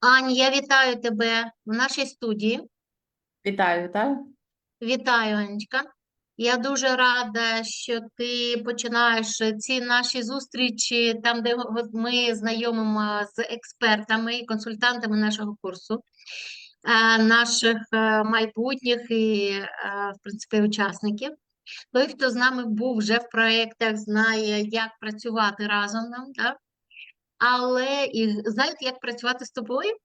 Ань, я вітаю тебе в нашій студії. Вітаю, вітаю. Вітаю, Анечка. Я дуже рада, що ти починаєш ці наші зустрічі там, де ми знайомимо з експертами і консультантами нашого курсу, е, наших е, майбутніх і, е, в принципі, учасників. Той, хто з нами був вже в проєктах, знає, як працювати разом нам, так? Але і знають, як працювати з тобою.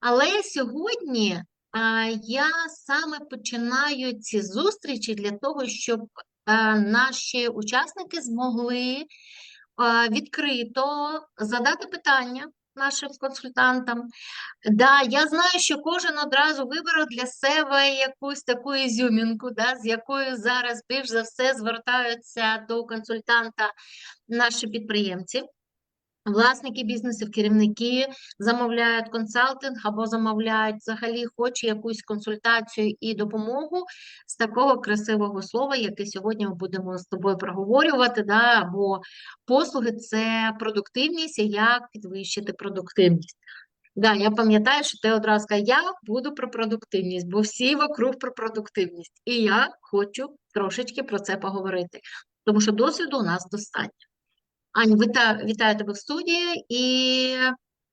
Але сьогодні а, я саме починаю ці зустрічі для того, щоб а, наші учасники змогли а, відкрито задати питання нашим консультантам. Да, я знаю, що кожен одразу вибрав для себе якусь таку ізюмінку, да, з якою зараз більш за все звертаються до консультанта наші підприємці. Власники бізнесів, керівники замовляють консалтинг або замовляють взагалі хоч якусь консультацію і допомогу з такого красивого слова, яке сьогодні ми будемо з тобою проговорювати. Да? Або послуги це продуктивність і як підвищити продуктивність. Да, я пам'ятаю, що ти одразу сказала, я буду про продуктивність, бо всі вокруг про продуктивність. І я хочу трошечки про це поговорити, тому що досвіду у нас достатньо. Ань, вітаю, вітаю тебе в студії і,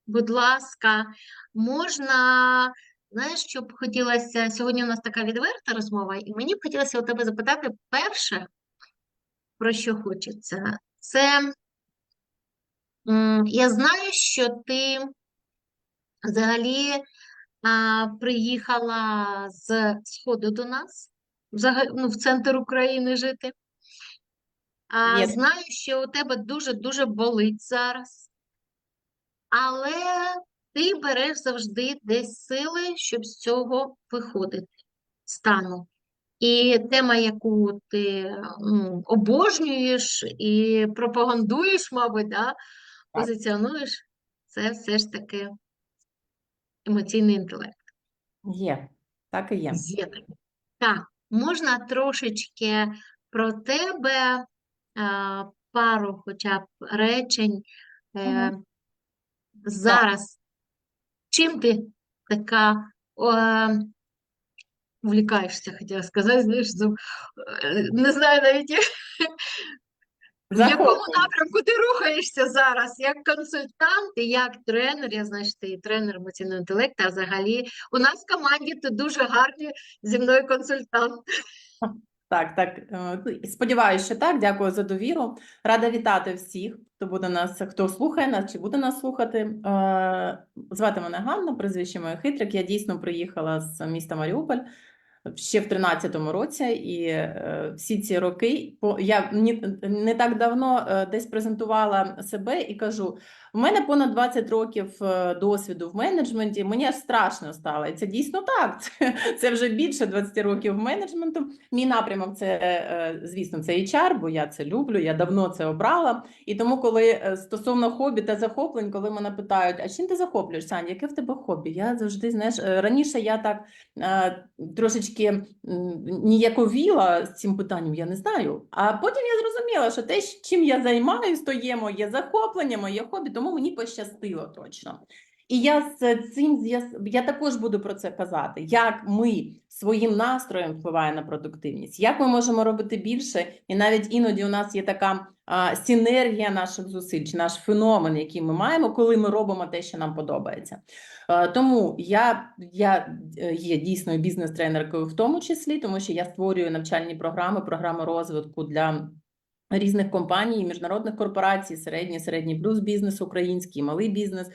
будь ласка, можна, знаєш, що б хотілося, сьогодні у нас така відверта розмова, і мені б хотілося у тебе запитати перше, про що хочеться. Це, я знаю, що ти взагалі а, приїхала з Сходу до нас, взагалі, ну, в центр України жити. А, знаю, що у тебе дуже-дуже болить зараз, але ти береш завжди десь сили, щоб з цього виходити, стану. І тема, яку ти ну, обожнюєш і пропагандуєш, мабуть, да, позиціонуєш, це все ж таки емоційний інтелект. Є, так і є. Є. Так, можна трошечки про тебе пару хоча б речень е, Мгм. зараз. Чим ти така е, увлікаєшся, хотіла сказати, знаєш, зу- е, не знаю навіть, в якому напрямку ти рухаєшся зараз, як консультант і як тренер. Я знаю, що ти і тренер емоційного інтелекту, а взагалі у нас в команді ти дуже гарний зі мною консультант. Так, так. е, ну, Сподіваюся, що так. Дякую за довіру. Рада вітати всіх, хто буде нас, хто слухає нас чи буде нас слухати. Е, Звати мене Ганна, прізвище моє Хитрик. Я дійсно приїхала з міста Маріуполь ще в 13-му році, і е, всі ці роки по я не так давно е, десь презентувала себе і кажу: в мене понад 20 років е, досвіду в менеджменті. Мені страшно стало. І це дійсно так. Це, це вже більше 20 років менеджменту. Мій напрямок це, звісно, це HR, бо я це люблю, я давно це обрала. І тому, коли стосовно хобі та захоплень, коли мене питають, а чим ти захоплюєшся, Ань, яке в тебе хобі? Я завжди, знаєш, раніше я так трошечки м, ніяковіла з цим питанням, я не знаю. А потім я зрозуміла, що те, чим я займаюсь, то є моє захоплення, моє хобі, тому мені пощастило точно. І я з цим я також буду про це казати, як ми своїм настроєм впливаємо на продуктивність, як ми можемо робити більше, і навіть іноді у нас є така синергія наших зусиль, чи наш феномен, який ми маємо, коли ми робимо те, що нам подобається. Тому я, я е, є дійсно бізнес-тренеркою в тому числі, тому що я створюю навчальні програми, програми розвитку для різних компаній, міжнародних корпорацій, середній, середній плюс бізнес, український, малий бізнес.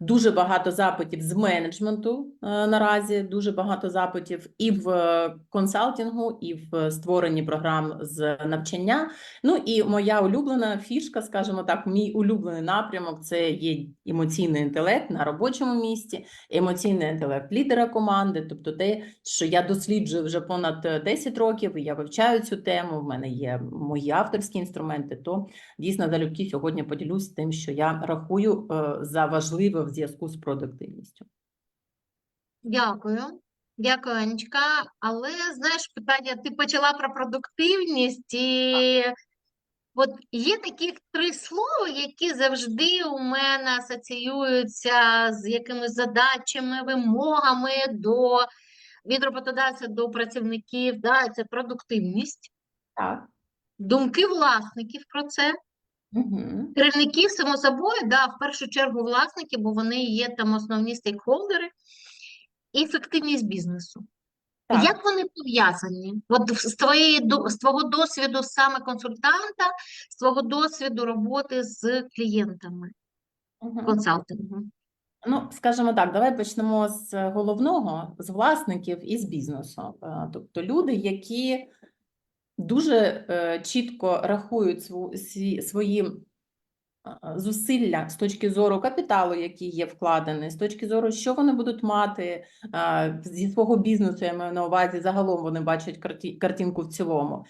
Дуже багато запитів з менеджменту е, наразі, дуже багато запитів і в е, консалтингу, і в створенні програм з навчання. Ну і моя улюблена фішка, скажімо так, мій улюблений напрямок це є емоційний інтелект на робочому місці, емоційний інтелект лідера команди, тобто те, що я досліджую вже понад е, 10 років, і я вивчаю цю тему. В мене є мої авторські інструменти. То дійсно залюбки сьогодні поділюсь тим, що я рахую е, за важливе в зв'язку з продуктивністю. Дякую. Дякую, Анечка. Але знаєш, питання, ти почала про продуктивність, і От є такі три слова, які завжди у мене асоціюються з якимись задачами, вимогами до від роботодавця до працівників. Да, це продуктивність, Так. думки власників про це. Угу. Керівників, само собою, да, в першу чергу власники, бо вони є там основні стейкхолдери, і ефективність бізнесу. Так. Як вони пов'язані? От з твоєї з твого досвіду саме консультанта, з твого досвіду роботи з клієнтами Угу. консалтингу. Ну, скажімо так, давай почнемо з головного, з власників і з бізнесу. Е, Тобто люди, які дуже е, чітко рахують свої зусилля з точки зору капіталу, який є вкладений, з точки зору, що вони будуть мати зі свого бізнесу, я маю на увазі, загалом вони бачать картинку в цілому.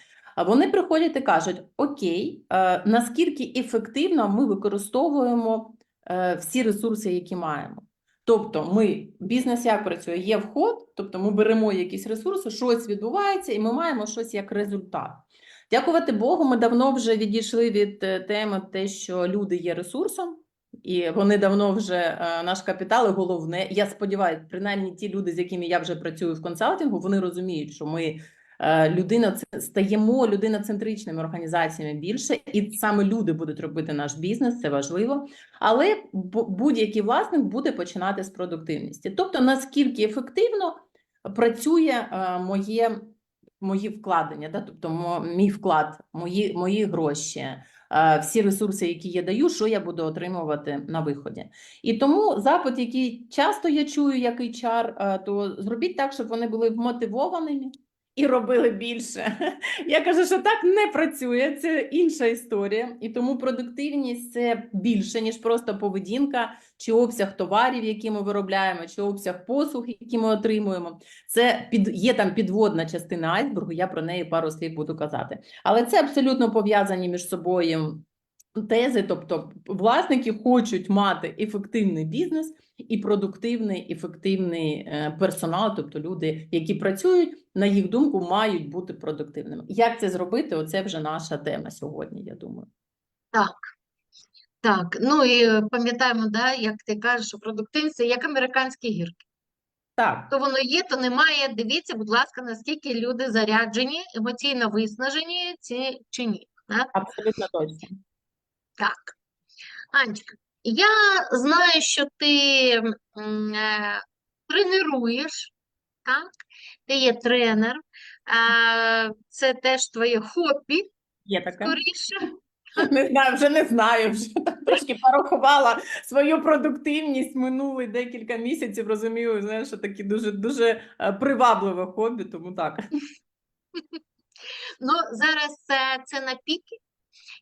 Вони приходять і кажуть: Окей, е, наскільки ефективно ми використовуємо е, всі ресурси, які маємо. Тобто, ми бізнес як працює, є вход, тобто ми беремо якісь ресурси, щось відбувається, і ми маємо щось як результат. Дякувати Богу, ми давно вже відійшли від е, теми те, що люди є ресурсом, і вони давно вже е, наш капітал, і головне. Я сподіваюся, принаймні ті люди, з якими я вже працюю в консалтингу, вони розуміють, що ми людина це- стаємо людиноцентричними організаціями більше, і саме люди будуть робити наш бізнес, це важливо. Але будь-який власник буде починати з продуктивності. Тобто, наскільки ефективно працює е, моє, мої вкладення, да? тобто мій вклад, мої, мої гроші, е, всі ресурси, які я даю, що я буду отримувати на виході. І тому запит, який часто я чую як HR, е, то зробіть так, щоб вони були вмотивованими. І робили більше. Я кажу, що так не працює, це інша історія. І тому продуктивність це більше, ніж просто поведінка чи обсяг товарів, які ми виробляємо, чи обсяг послуг, які ми отримуємо. Це під є там підводна частина айсбергу. Я про неї пару слів буду казати. Але це абсолютно пов'язані між собою тези. Тобто, власники хочуть мати ефективний бізнес і продуктивний, ефективний е, персонал, тобто люди, які працюють, на їх думку, мають бути продуктивними. Як це зробити? Оце вже наша тема сьогодні. Я думаю. Так, Так, ну і пам'ятаємо, да, як ти кажеш, що продуктивність це як американські гірки. Так, То воно є, то немає. Дивіться, будь ласка, наскільки люди заряджені, емоційно виснажені ці чи ні. Да? абсолютно точно. Так. Анечка, я знаю, що ти е, тренуєш, так? Ти є тренер. Е, це теж твоє хобі, Є таке. скоріше. Не знаю, вже не знаю. Вже так трошки порахувала свою продуктивність минулі декілька місяців. Розумію, знаєш, що такі дуже дуже е, привабливе хобі, тому так. Ну, зараз це, це на піки,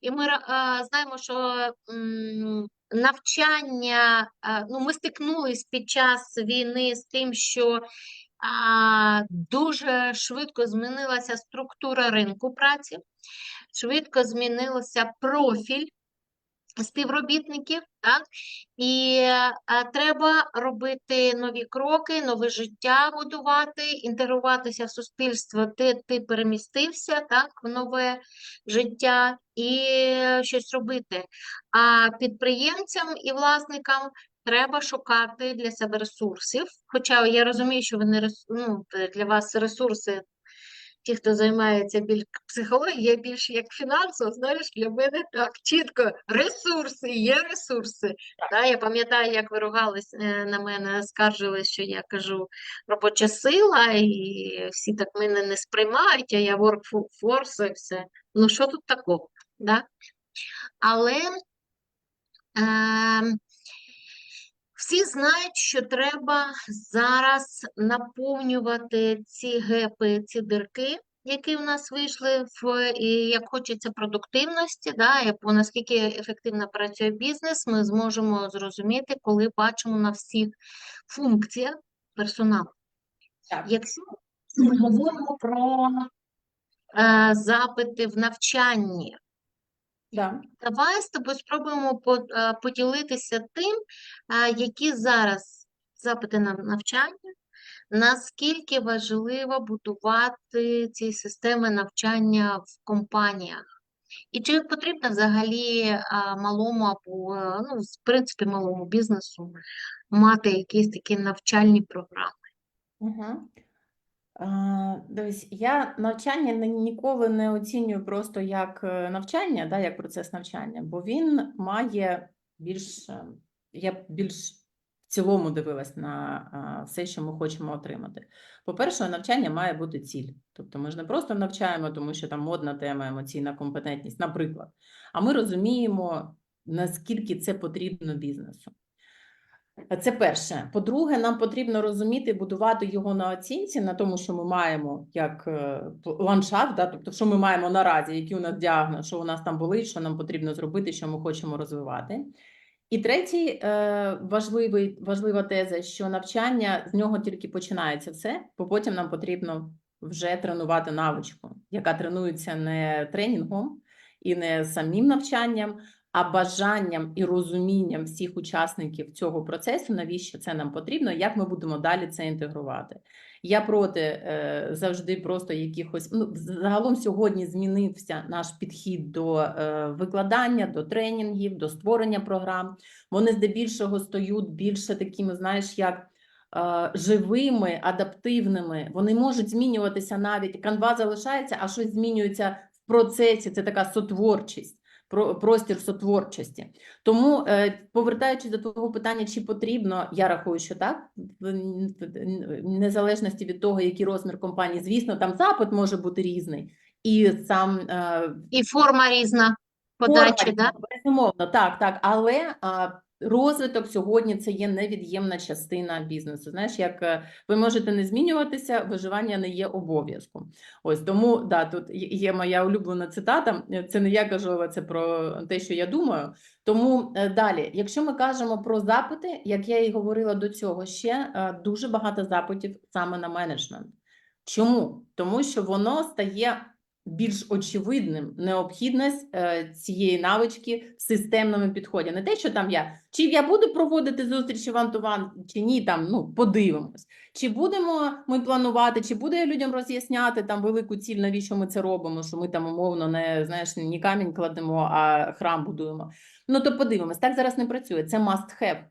і ми е, знаємо, що навчання, е, ну, ми стикнулись під час війни з тим, що дуже швидко змінилася структура ринку праці, швидко змінився профіль співробітників, так? І е, треба робити нові кроки, нове життя будувати, інтегруватися в суспільство. Ти, ти перемістився, так, в нове життя і е, щось робити. А підприємцям і власникам треба шукати для себе ресурсів. Хоча я розумію, що вони ну, для вас ресурси ті, хто займається більш психологією, більш як фінансово, знаєш, для мене так чітко ресурси, є ресурси. Да, я пам'ятаю, як ви ругались е, на мене, скаржились, що я кажу робоча сила, і всі так мене не сприймають, а я workforce і все. Ну, що тут такого? Да? Але ем, всі знають, що треба зараз наповнювати ці гепи, ці дирки, які в нас вийшли, в, і як хочеться продуктивності, да, і по наскільки ефективно працює бізнес, ми зможемо зрозуміти, коли бачимо на всіх функціях персоналу. Так. Якщо ми говоримо про е, запити в навчанні, Да. Давай з тобою спробуємо е, поділитися тим, е, які зараз запити на навчання, наскільки важливо будувати ці системи навчання в компаніях. І чи потрібно взагалі малому або, е, ну, в принципі, малому бізнесу мати якісь такі навчальні програми? Угу. Дивись, я навчання ні- ніколи не оцінюю просто як е, навчання, да, як процес навчання, бо він має більш, е, я більш в цілому дивилась на все, що ми хочемо отримати. По-перше, навчання має бути ціль. Тобто ми ж не просто навчаємо, тому що там модна тема емоційна компетентність, наприклад, а ми розуміємо, наскільки це потрібно бізнесу. Це перше. По-друге, нам потрібно розуміти, будувати його на оцінці, на тому, що ми маємо як е, ландшафт, да? тобто, що ми маємо наразі, який у нас діагноз, що у нас там болить, що нам потрібно зробити, що ми хочемо розвивати. І третій е, важливий, важлива теза, що навчання з нього тільки починається все, бо потім нам потрібно вже тренувати навичку, яка тренується не тренінгом і не самим навчанням, а бажанням і розумінням всіх учасників цього процесу, навіщо це нам потрібно, як ми будемо далі це інтегрувати. Я проти е, завжди просто якихось. Ну, загалом сьогодні змінився наш підхід до е, викладання, до тренінгів, до створення програм. Вони здебільшого стають більше такими, знаєш, як. е, Живими, адаптивними, вони можуть змінюватися навіть канва залишається, а щось змінюється в процесі. Це така сотворчість простір сотворчості. Тому, е, повертаючись до твого питання, чи потрібно, я рахую, що так, в незалежності від того, який розмір компанії, звісно, там запит може бути різний, і сам е, І форма різна подачі, Форма, да? безумовно, так, так. Але а, розвиток сьогодні це є невід'ємна частина бізнесу. Знаєш, як е, ви можете не змінюватися, виживання не є обов'язком. Ось тому да, тут є- моя улюблена цитата. е, Це не я кажу, це про те, що я думаю. Тому е, далі, якщо ми кажемо про запити, як я і говорила до цього, ще дуже багато запитів саме на менеджмент. Чому? Тому що воно стає більш очевидним необхідність е, цієї навички в системному підході. Не те, що там я, чи я буду проводити зустрічі ван ту ван, чи ні, там ну подивимось. Чи будемо ми планувати, чи буду я людям роз'ясняти там велику ціль, навіщо ми це робимо? Що ми там умовно не знаєш, ні камінь кладемо, а храм будуємо. Ну то подивимось, так зараз не працює. Це must have.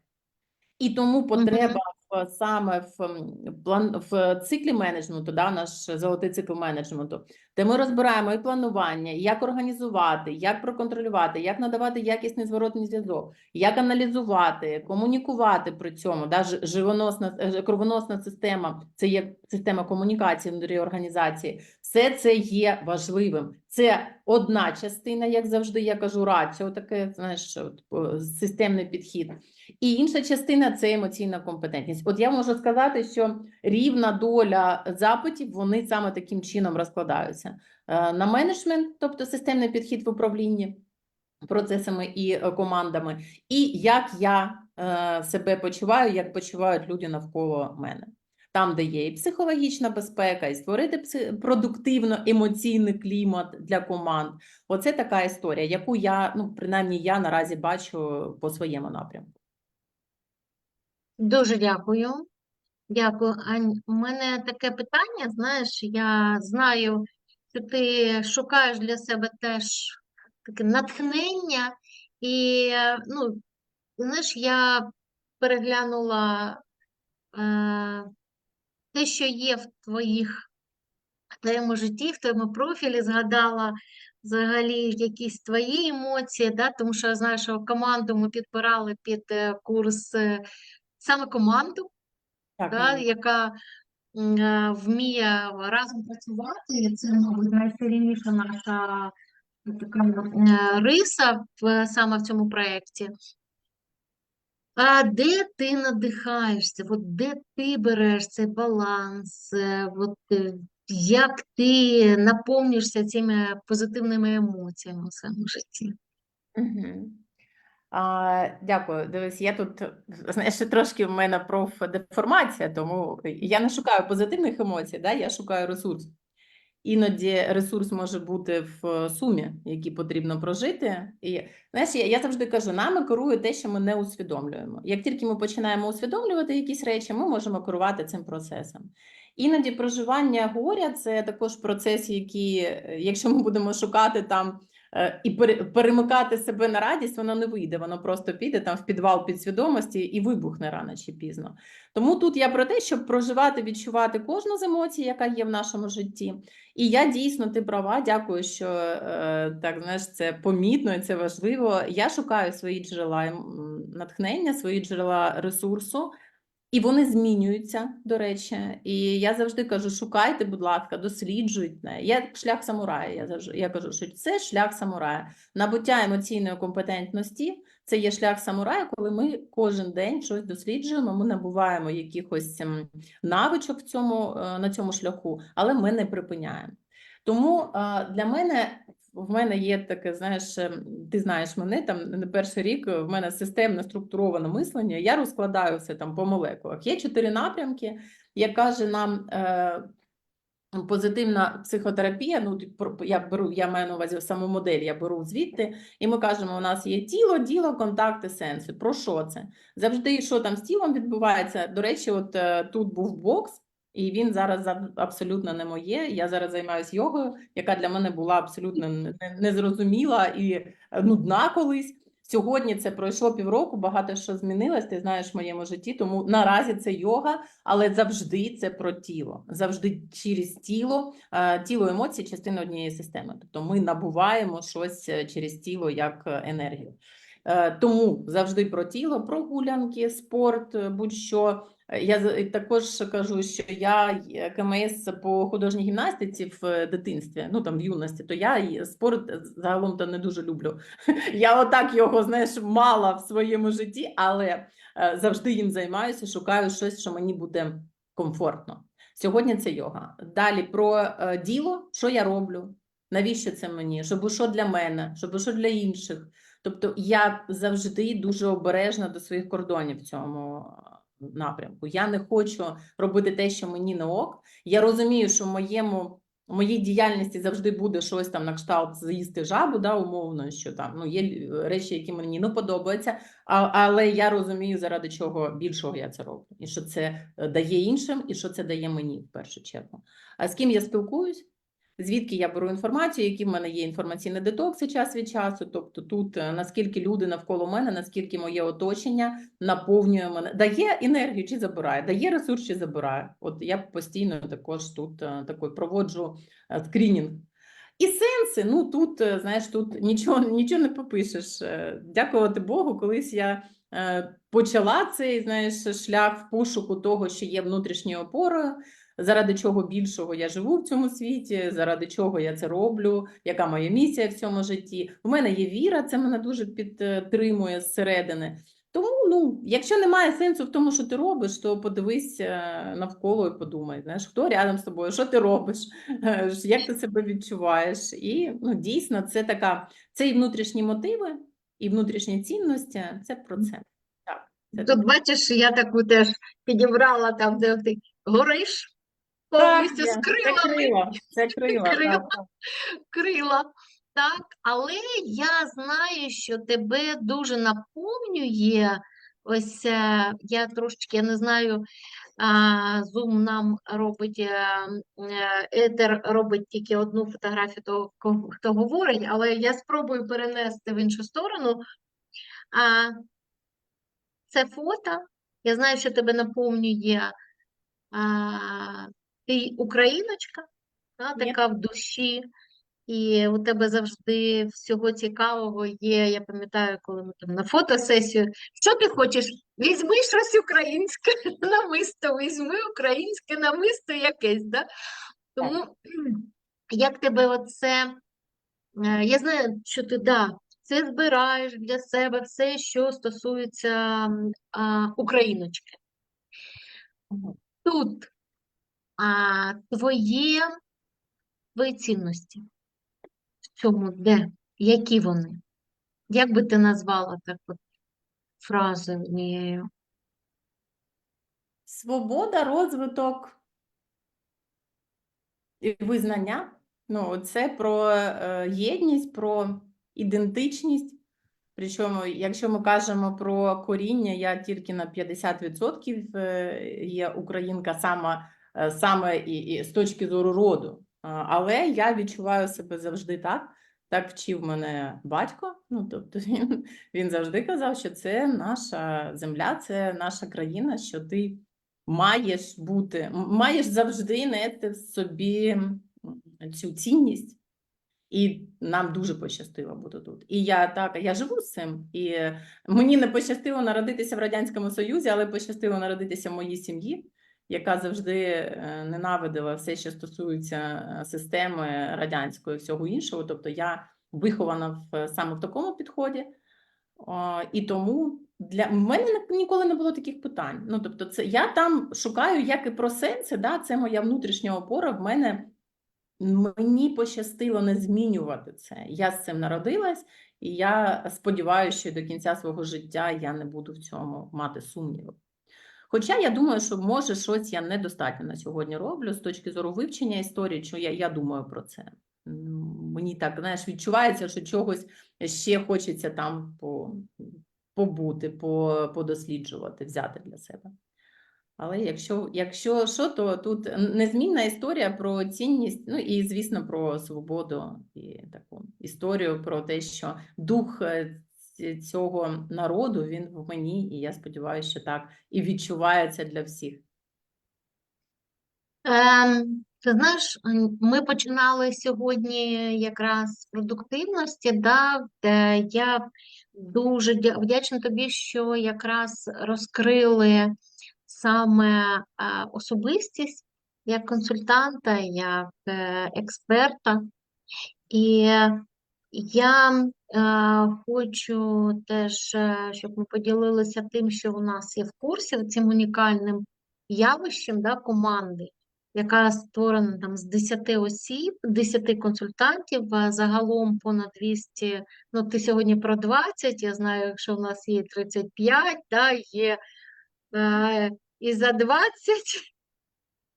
І тому потреба саме в, план, в циклі менеджменту, да, наш золотий цикл менеджменту, де ми розбираємо і планування, як організувати, як проконтролювати, як надавати якісний зворотний зв'язок, як аналізувати, комунікувати при цьому. Да, живоносна, е, кровоносна система це є система комунікації внутрі організації. Все це є важливим. Це одна частина, як завжди я кажу, раціо, таке знаєш, системний підхід. І інша частина це емоційна компетентність. От я можу сказати, що рівна доля запитів вони саме таким чином розкладаються Е, на менеджмент, тобто системний підхід в управлінні процесами і е, командами, і як я е, себе почуваю, як почувають люди навколо мене. Там, де є і психологічна безпека, і створити продуктивно емоційний клімат для команд. Оце така історія, яку я, ну принаймні, я наразі бачу по своєму напрямку. Дуже дякую. Дякую, Ань. У мене таке питання, знаєш, я знаю, що ти шукаєш для себе теж таке натхнення, і, ну, знаєш, я переглянула е, те, що є в твоїх, в твоєму житті, в твоєму профілі, згадала взагалі якісь твої емоції, да? Тому що я знаю, що команду ми підбирали під е, курс е, саме команду Так, да, яка е, вміє разом працювати. І Це, мабуть, найсильніша наша така риса в, саме в цьому проєкті. А де ти надихаєшся? От де ти береш цей баланс? Е, От, е, як ти наповнюєшся цими позитивними емоціями у своєму житті? Угу. А, дякую. Дивись, я тут, знаєш, трошки в мене профдеформація, тому я не шукаю позитивних емоцій, да? я шукаю ресурс. Іноді ресурс може бути в сумі, які потрібно прожити. І знаєш, я, я завжди кажу, нами керує те, що ми не усвідомлюємо. Як тільки ми починаємо усвідомлювати якісь речі, ми можемо керувати цим процесом. Іноді проживання горя це також процес, який, е, якщо ми будемо шукати там е, і пере- перемикати себе на радість, воно не вийде. Воно просто піде там в підвал підсвідомості і вибухне рано чи пізно. Тому тут я про те, щоб проживати, відчувати кожну з емоцій, яка є в нашому житті. І я дійсно ти права. Дякую, що е, так знаєш, це помітно і це важливо. Я шукаю свої джерела натхнення, свої джерела ресурсу. І вони змінюються, до речі. І я завжди кажу: шукайте, будь ласка, досліджуйте. Я шлях самурая. Я завжди я кажу, що це шлях самурая. Набуття емоційної компетентності це є шлях самурая, коли ми кожен день щось досліджуємо. Ми набуваємо якихось ем, навичок в цьому е, на цьому шляху, але ми не припиняємо. Тому е, для мене в мене є таке, знаєш, ем, ти знаєш мене там не перший рік. В мене системне структуроване мислення. Я розкладаю все там по молекулах. Є чотири напрямки, як каже нам. Е, Позитивна психотерапія, ну я беру, я маю на увазі саму модель, я беру звідти, і ми кажемо: у нас є тіло, діло, контакти, сенси. Про що це? Завжди, що там з тілом відбувається. До речі, от е, тут був бокс, і він зараз аб- абсолютно не моє. Я зараз займаюся йогою, яка для мене була абсолютно не- не- незрозуміла і е, нудна колись. Сьогодні це пройшло півроку, багато що змінилось, ти знаєш в моєму житті. Тому наразі це йога, але завжди це про тіло. Завжди через тіло. Е, Тіло емоції частина однієї системи. Тобто ми набуваємо щось е, через тіло як енергію. Тому завжди про тіло, прогулянки, спорт, будь-що. Е, Я також кажу, що я є КМС по художній гімнастиці в е, дитинстві, ну там в юності, то я спорт е, загалом то не дуже люблю. Я отак його, знаєш, мала в своєму житті, але е, завжди їм займаюся, шукаю щось, що мені буде комфортно. Сьогодні це йога. Далі про е, діло, що я роблю, навіщо це мені, щоб що для мене, щоб що для інших. Тобто я завжди дуже обережна до своїх кордонів в цьому е, напрямку. Я не хочу робити те, що мені не ок. Я розумію, що моєму в моїй діяльності завжди буде щось там на кшталт з'їсти жабу, да, умовно, що там ну, є речі, які мені не подобаються, а, але я розумію, заради чого більшого я це роблю, і що це е, дає іншим, і що це дає мені в першу чергу. А з ким я спілкуюсь? Звідки я беру інформацію, які в мене є інформаційні детокси час від часу. Тобто, тут е, наскільки люди навколо мене, наскільки моє оточення наповнює мене, дає енергію чи забирає, дає ресурс чи забирає. От я постійно також тут е, такий проводжу е, скринінг. І сенси, ну тут, знаєш, тут нічого, нічого не попишеш. Дякувати Богу, колись я почала цей знаєш, шлях в пошуку того, що є внутрішньою опорою, заради чого більшого я живу в цьому світі, заради чого я це роблю, яка моя місія в цьому житті. У мене є віра, це мене дуже підтримує зсередини. Тому, ну, якщо немає сенсу в тому, що ти робиш, то подивись е, навколо і подумай, знаєш, хто рядом з тобою, що ти робиш, як ти себе відчуваєш. І ну, дійсно, це така, це і внутрішні мотиви, і внутрішні цінності, це про це. Так, це Тут бачиш, я таку теж підібрала там, де ти гориш Так, повністю з Це крила, це крила. Крила. так, так. крила. Так, але я знаю, що тебе дуже наповнює. Ось е, я трошечки, я не знаю, Zoom нам робить е, е, етер робить тільки одну фотографію того, хто говорить, але я спробую перенести в іншу сторону. А, це фото. Я знаю, що тебе наповнює а, ти україночка, Є. така в душі, і у тебе завжди всього цікавого є. Я пам'ятаю, коли ми там на фотосесію. Що ти хочеш? Візьми щось українське намисто, візьми українське намисто якесь, да? Тому як тебе оце, е, я знаю, що ти да, це збираєш для себе все, що стосується а, україночки. Тут а, твоє, твої цінності. В цьому де? Які вони? Як би ти назвала так от фразою? Свобода, розвиток і визнання. Ну, це про е, єдність, про ідентичність. Причому, якщо ми кажемо про коріння, я тільки на 50% е, є українка саме, е, саме і, і з точки зору роду. Але я відчуваю себе завжди так, Так вчив мене батько. Ну, тобто він, він завжди казав, що це наша земля, це наша країна, що ти маєш бути, маєш завжди нести в собі цю цінність. І нам дуже пощастило бути тут. І я так, я живу з цим. І е, мені не пощастило народитися в Радянському Союзі, але пощастило народитися в моїй сім'ї, яка завжди е, ненавидила все, що стосується е, системи радянської всього іншого. Тобто я вихована в саме в такому підході. І тому для мене ніколи не було таких питань. Ну, тобто, це я там шукаю як і про сенси, да, це моя внутрішня опора. В мене мені пощастило не змінювати це. Я з цим народилась, і я сподіваюся, що до кінця свого життя я не буду в цьому мати сумніву. Хоча я думаю, що може щось я недостатньо на сьогодні роблю з точки зору вивчення історії, що я, я думаю про це. Мені так знаєш, відчувається, що чогось ще хочеться там по, побути, по, подосліджувати, взяти для себе. Але якщо, якщо що, то тут незмінна історія про цінність, ну і звісно про свободу і таку історію про те, що дух е, цього народу він в мені, і я сподіваюся, що так і відчувається для всіх. Ем, ти знаєш, ми починали сьогодні якраз з продуктивності, да, я дуже вдячна тобі, що якраз розкрили саме е, особистість як консультанта, як е, експерта. І я е, хочу теж, е, щоб ми поділилися тим, що у нас є в курсі, цим унікальним явищем да, команди, яка створена там з 10 осіб, 10 консультантів, загалом понад 200, ну ти сьогодні про 20, я знаю, якщо в нас є 35, да, є е, і за 20,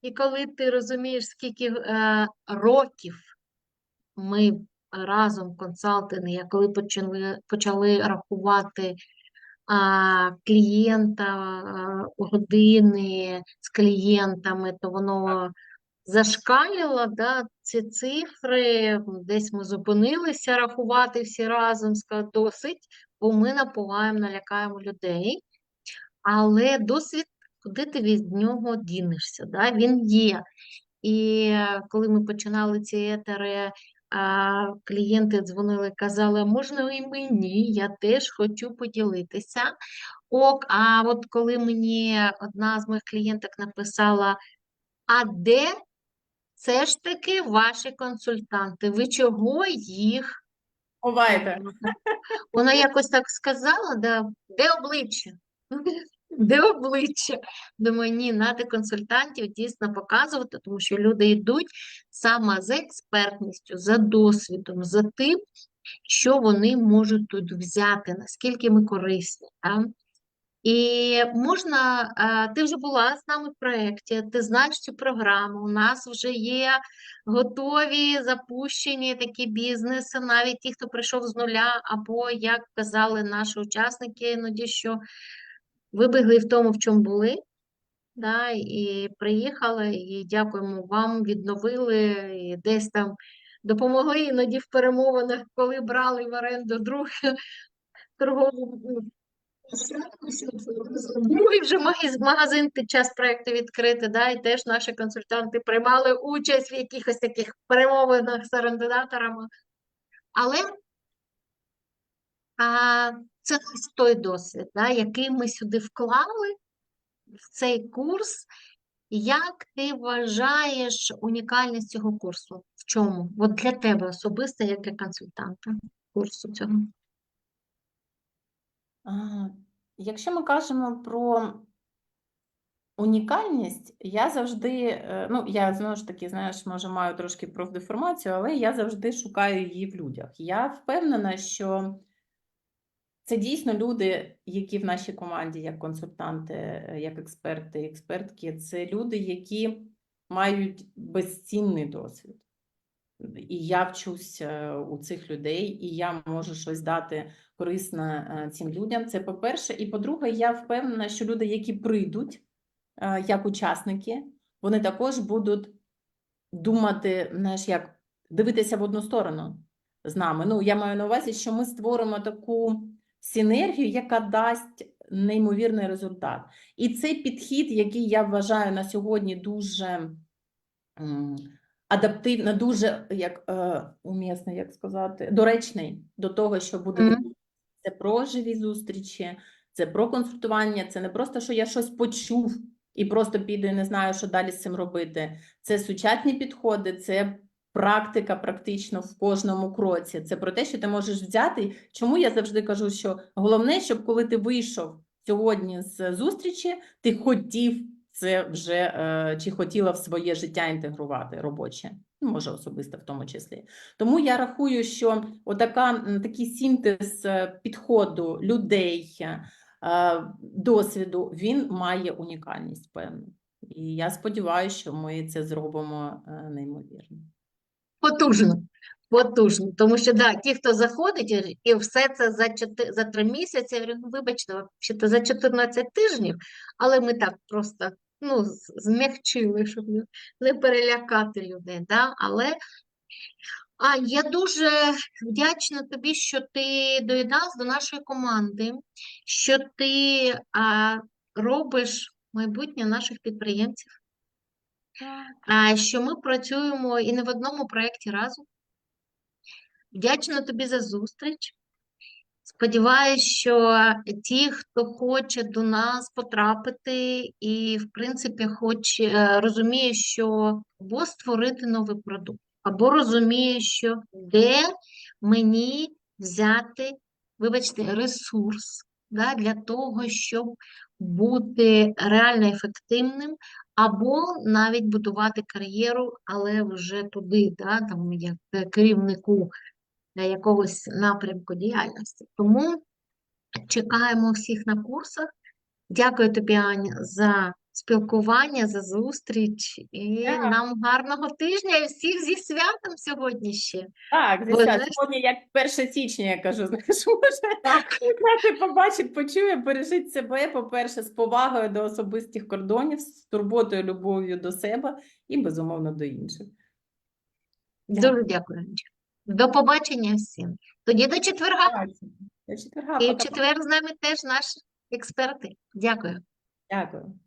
і коли ти розумієш, скільки е, років ми разом консалтинги, коли почали, почали рахувати а, клієнта, а, години з клієнтами, то воно зашкалило, да, ці цифри, десь ми зупинилися рахувати всі разом, сказали, досить, бо ми напугаємо, налякаємо людей. Але досвід, куди ти від нього дінешся, да? Він є. І е, коли ми починали ці етери, а, клієнти дзвонили, казали, можна і мені, я теж хочу поділитися. Ок, а от коли мені одна з моїх клієнток написала, а де все ж таки ваші консультанти? Ви чого їх? Ховайте. Вона якось так сказала, да, де обличчя? Де обличчя? Думаю, ні, треба консультантів дійсно показувати, тому що люди йдуть саме за експертністю, за досвідом, за тим, що вони можуть тут взяти, наскільки ми корисні. да. І можна, е, ти вже була з нами в проєкті, ти знаєш цю програму. У нас вже є готові запущені такі бізнеси, навіть ті, хто прийшов з нуля, або, як казали наші учасники, іноді, що вибігли в тому, в чому були, да, і приїхали, і дякуємо вам, відновили, і десь там допомогли іноді в перемовинах, коли брали в оренду друг, торгову Другий вже магазин під час проєкту відкрити, да, і теж наші консультанти приймали участь в якихось таких перемовинах з орендонаторами. Але а, це той досвід, да, який ми сюди вклали в цей курс. Як ти вважаєш унікальність цього курсу? В чому? От для тебе особисто, як для консультанта курсу цього. Якщо ми кажемо про унікальність, я завжди, е, ну я знову ж таки, знаєш, може маю трошки профдеформацію, але я завжди шукаю її в людях. Я впевнена, що це дійсно люди, які в нашій команді, як консультанти, е, як експерти, експертки, це люди, які мають безцінний досвід. І я вчусь е, у цих людей, і я можу щось дати корисне е, цим людям. Це по-перше. І по-друге, я впевнена, що люди, які прийдуть як учасники, вони також будуть думати, знаєш, як дивитися в одну сторону. з нами. Ну, я маю на увазі, що ми створимо таку синергію, яка дасть неймовірний результат. І цей підхід, який я вважаю на сьогодні дуже адаптивно, дуже як е, умісний, як сказати, доречний до того, що буде Мгм. відбуватися. це про живі зустрічі, це про консультування, це не просто, що я щось почув і просто піду і не знаю, що далі з цим робити. Це сучасні підходи, це практика практично в кожному кроці. Це про те, що ти можеш взяти. Чому я завжди кажу, що головне, щоб коли ти вийшов сьогодні з зустрічі, ти хотів це вже е, чи хотіла в своє життя інтегрувати робоче, ну, може особисто в тому числі. Тому я рахую, що отака, такий синтез е, підходу людей, е, досвіду, він має унікальність певну. І я сподіваюся, що ми це зробимо неймовірно. Потужно, потужно. Тому що да, ті, хто заходить, і- все це за, чотири, за три місяці, я говорю, ну, вибачте, взагалі за 14 тижнів, але ми так просто ну, змягчили, щоб не перелякати людей. Да? Але а, я дуже вдячна тобі, що ти доєдналась до нашої команди, що ти а, робиш майбутнє наших підприємців. Що ми працюємо і не в одному проєкті разом. Вдячна тобі за зустріч. Сподіваюсь, що ті, хто хоче до нас потрапити і, в принципі, хоче, е, розуміє, що або створити новий продукт, або розуміє, що де мені взяти, вибачте, ресурс да, для того, щоб бути реально ефективним, або навіть будувати кар'єру, але вже туди, да, там, як е, керівнику якогось напрямку діяльності. Тому чекаємо всіх на курсах. Дякую тобі, Аня, за спілкування, за зустріч. І Так. нам гарного тижня і всіх зі святом сьогодні ще. Так, звісно, знаєш- сьогодні як 1 січня, я кажу, знаєш, може краще побачить, почує, бережіть себе, по-перше, з повагою до особистих кордонів, з турботою, любов'ю до себе і, безумовно, до інших. Дякую. Дуже дякую, До побачення всім. Тоді до четверга. До четверга, І в четвер з нами теж наші експерти. Дякую. Дякую.